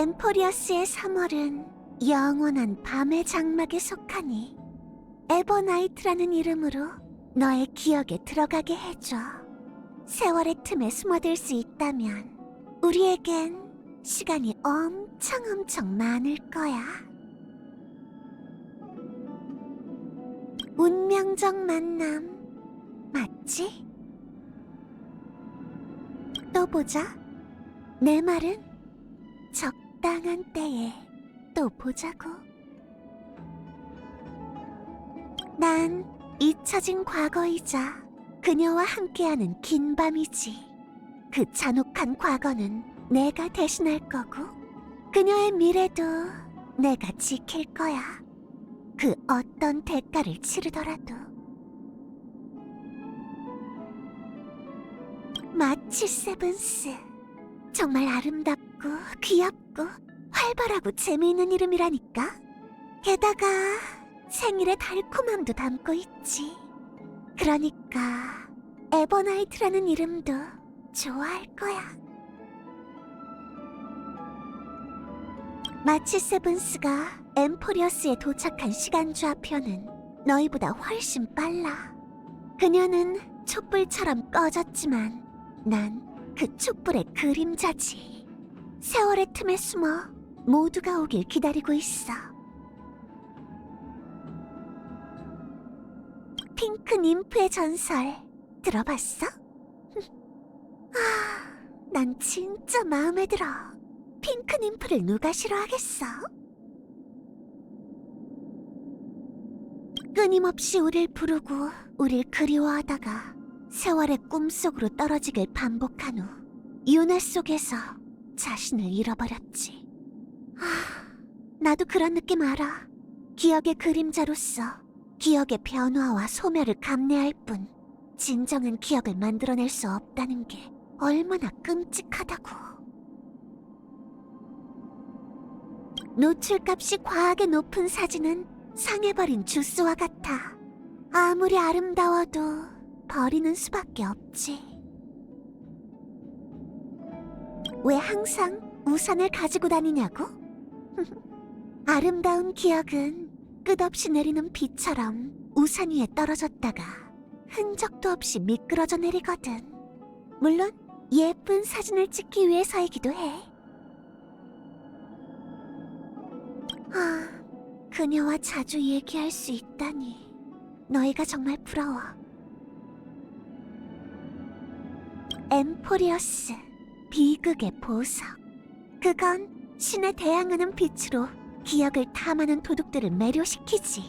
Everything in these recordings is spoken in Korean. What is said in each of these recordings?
엠포리어스의 3월은 영원한 밤의 장막에 속하니 에버나이트라는 이름으로 너의 기억에 들어가게 해줘. 세월의 틈에 숨어들 수 있다면 우리에겐 시간이 엄청 엄청 많을 거야. 운명적 만남 맞지? 또 보자. 내 말은 적 당한 때에 또 보자고. 난 잊혀진 과거이자 그녀와 함께하는 긴 밤이지. 그 잔혹한 과거는 내가 대신할 거고, 그녀의 미래도 내가 지킬 거야. 그 어떤 대가를 치르더라도. 마치 세븐스. 정말 아름답고 귀엽고 활발하고 재미있는 이름이라니까. 게다가 생일의 달콤함도 담고 있지. 그러니까 에버나이트라는 이름도 좋아할 거야. 마치 세븐스가 엠포리어스에 도착한 시간 좌표는 너희보다 훨씬 빨라. 그녀는 촛불처럼 꺼졌지만 난 그 촛불의 그림자지. 세월의 틈에 숨어 모두가 오길 기다리고 있어. 핑크 님프의 전설 들어봤어? 아, 난 진짜 마음에 들어. 핑크 님프를 누가 싫어하겠어? 끊임없이 우릴 부르고 우릴 그리워하다가 세월의 꿈속으로 떨어지길 반복한 후 윤회 속에서 자신을 잃어버렸지. 아, 나도 그런 느낌 알아. 기억의 그림자로서 기억의 변화와 소멸을 감내할 뿐 진정한 기억을 만들어낼 수 없다는 게 얼마나 끔찍하다고. 노출값이 과하게 높은 사진은 상해버린 주스와 같아. 아무리 아름다워도 버리는 수밖에 없지. 왜 항상 우산을 가지고 다니냐고? 아름다운 기억은 끝없이 내리는 비처럼 우산 위에 떨어졌다가 흔적도 없이 미끄러져 내리거든. 물론 예쁜 사진을 찍기 위해서이기도 해. 아, 그녀와 자주 얘기할 수 있다니. 너희가 정말 부러워. 엠포리어스, 비극의 보석. 그건 신에 대항하는 빛으로 기억을 탐하는 도둑들을 매료시키지.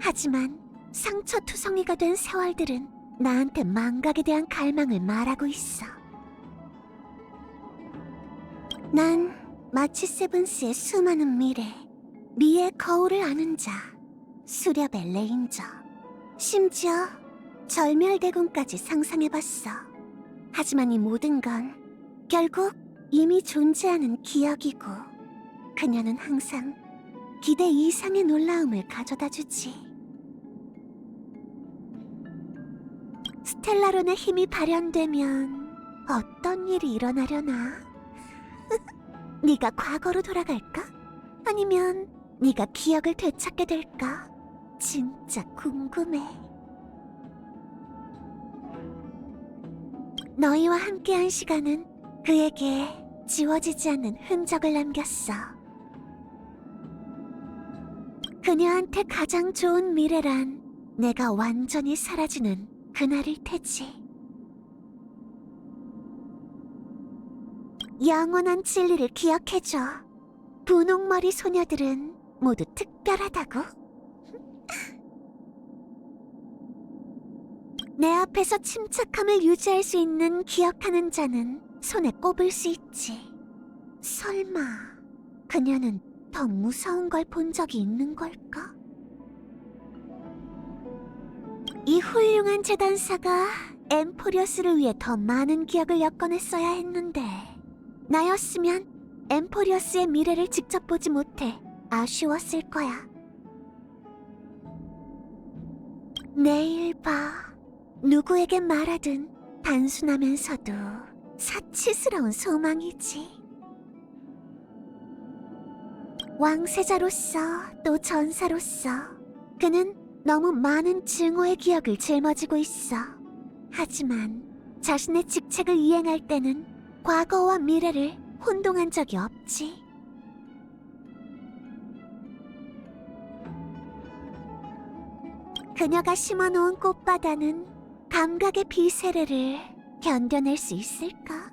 하지만 상처투성이가 된 세월들은 나한테 망각에 대한 갈망을 말하고 있어. 난 마치 세븐스의 수많은 미래, 미의 거울을 아는 자, 수렵의 레인저, 심지어 절멸대군까지 상상해봤어. 하지만 이 모든 건 결국 이미 존재하는 기억이고, 그녀는 항상 기대 이상의 놀라움을 가져다 주지. 스텔라론의 힘이 발현되면 어떤 일이 일어나려나? 네가 과거로 돌아갈까? 아니면 네가 기억을 되찾게 될까? 진짜 궁금해. 너희와 함께한 시간은 그에게 지워지지 않는 흔적을 남겼어. 그녀한테 가장 좋은 미래란 내가 완전히 사라지는 그날일 테지. 영원한 진리를 기억해줘. 분홍머리 소녀들은 모두 특별하다고. 내 앞에서 침착함을 유지할 수 있는 기억하는 자는 손에 꼽을 수 있지. 설마 그녀는 더 무서운 걸 본 적이 있는 걸까? 이 훌륭한 재단사가 엠포리어스를 위해 더 많은 기억을 엮어냈어야 했는데 나였으면 엠포리어스의 미래를 직접 보지 못해 아쉬웠을 거야. 내일 봐. 누구에게 말하든 단순하면서도 사치스러운 소망이지. 왕세자로서 또 전사로서 그는 너무 많은 증오의 기억을 짊어지고 있어. 하지만 자신의 직책을 이행할 때는 과거와 미래를 혼동한 적이 없지. 그녀가 심어놓은 꽃바다는 감각의 비세례를 견뎌낼 수 있을까?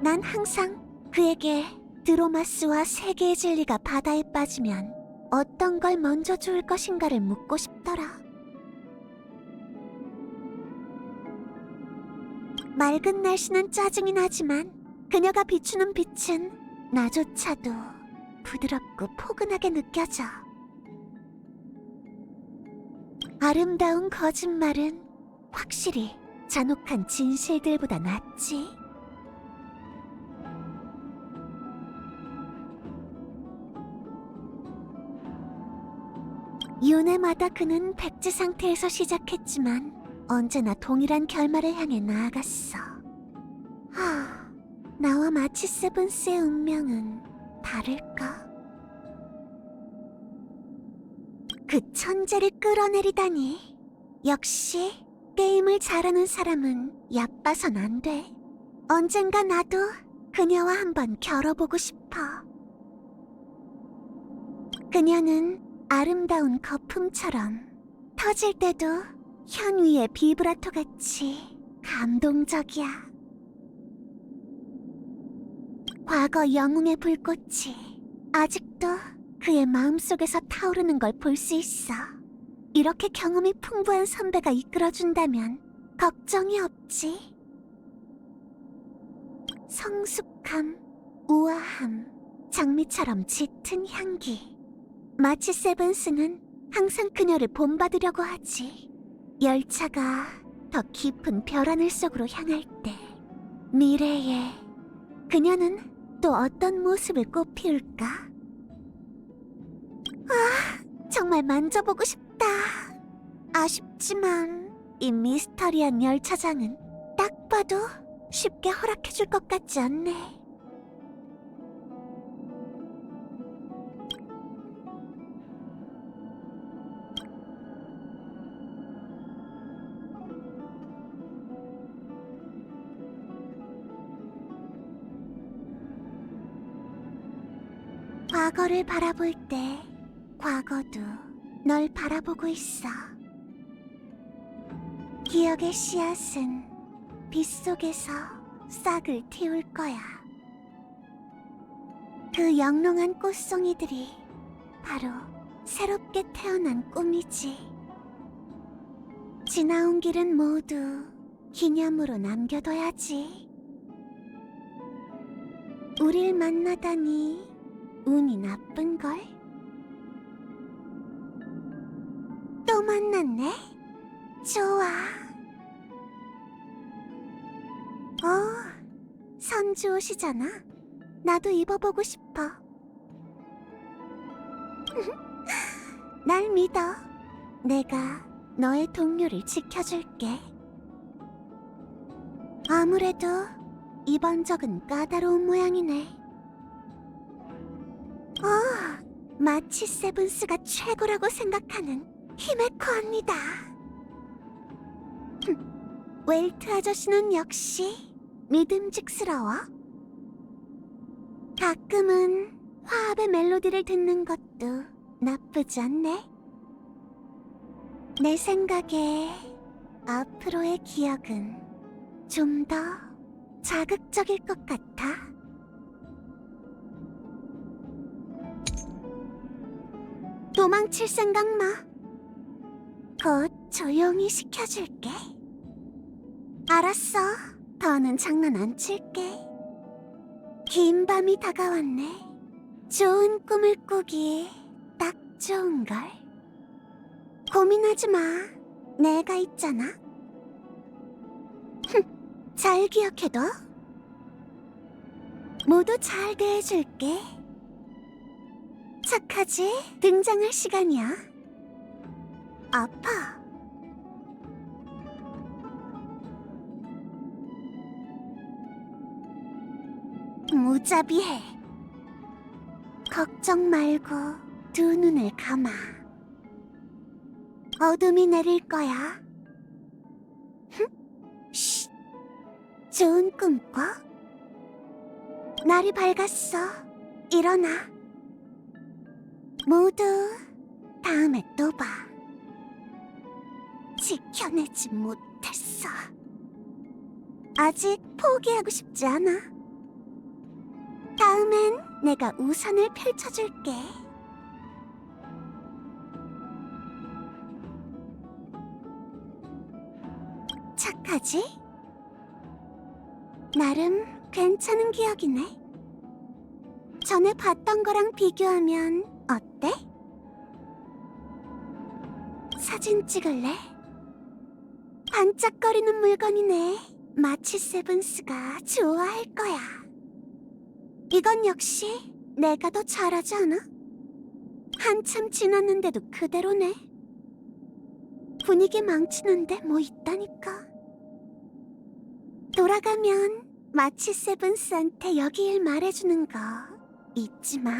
난 항상 그에게 드로마스와 세계의 진리가 바다에 빠지면 어떤 걸 먼저 주울 것인가를 묻고 싶더라. 맑은 날씨는 짜증이 나지만 그녀가 비추는 빛은 나조차도 부드럽고 포근하게 느껴져. 아름다운 거짓말은 확실히 잔혹한 진실들보다 낫지. 윤회마다 그는 백지 상태에서 시작했지만 언제나 동일한 결말을 향해 나아갔어. 하, 나와 마치 세븐스의 운명은 다를까? 그 천재를 끌어내리다니. 역시 게임을 잘하는 사람은 얕봐선 안 돼. 언젠가 나도 그녀와 한번 겨뤄보고 싶어. 그녀는 아름다운 거품처럼 터질 때도 현 위의 비브라토 같이 감동적이야. 과거 영웅의 불꽃이 아직도 그의 마음속에서 타오르는 걸 볼 수 있어. 이렇게 경험이 풍부한 선배가 이끌어준다면 걱정이 없지. 성숙함, 우아함, 장미처럼 짙은 향기. 마치 세븐스는 항상 그녀를 본받으려고 하지. 열차가 더 깊은 별하늘 속으로 향할 때 미래에 그녀는 또 어떤 모습을 꽃피울까? 정말 만져보고 싶다. 아쉽지만 이 미스터리한 열차장은 딱 봐도 쉽게 허락해줄 것 같지 않네. 과거를 바라볼 때 과거도 널 바라보고 있어. 기억의 씨앗은 빗속에서 싹을 틔울 거야. 그 영롱한 꽃송이들이 바로 새롭게 태어난 꿈이지. 지나온 길은 모두 기념으로 남겨둬야지. 우릴 만나다니 운이 나쁜걸? 또 만났네? 좋아. 어, 선주 옷이잖아. 나도 입어보고 싶어. 날 믿어. 내가 너의 동료를 지켜줄게. 아무래도 이번 적은 까다로운 모양이네. 어, 마치 세븐스가 최고라고 생각하는 히메코 언니다. 흠, 웰트 아저씨는 역시 믿음직스러워. 가끔은 화합의 멜로디를 듣는 것도 나쁘지 않네. 내 생각에 앞으로의 기억은 좀 더 자극적일 것 같아. 도망칠 생각 마. 곧 조용히 시켜줄게. 알았어. 더는 장난 안 칠게. 긴 밤이 다가왔네. 좋은 꿈을 꾸기 딱 좋은걸. 고민하지 마. 내가 있잖아. 흠, 잘 기억해둬. 모두 잘 대해줄게. 착하지? 등장할 시간이야. 아파. 무자비해. 걱정 말고 두 눈을 감아. 어둠이 내릴 거야. 흠? 쉿. 좋은 꿈 꿔. 날이 밝았어. 일어나. 모두 다음에 또 봐. 지켜내지 못했어. 아직 포기하고 싶지 않아. 다음엔 내가 우산을 펼쳐줄게. 착하지? 나름 괜찮은 기억이네. 전에 봤던 거랑 비교하면 어때? 사진 찍을래? 반짝거리는 물건이네. 마치 세븐스가 좋아할 거야. 이건 역시 내가 더 잘하지 않아? 한참 지났는데도 그대로네. 분위기 망치는데 뭐 있다니까. 돌아가면 마치 세븐스한테 여기 일 말해주는 거 잊지 마.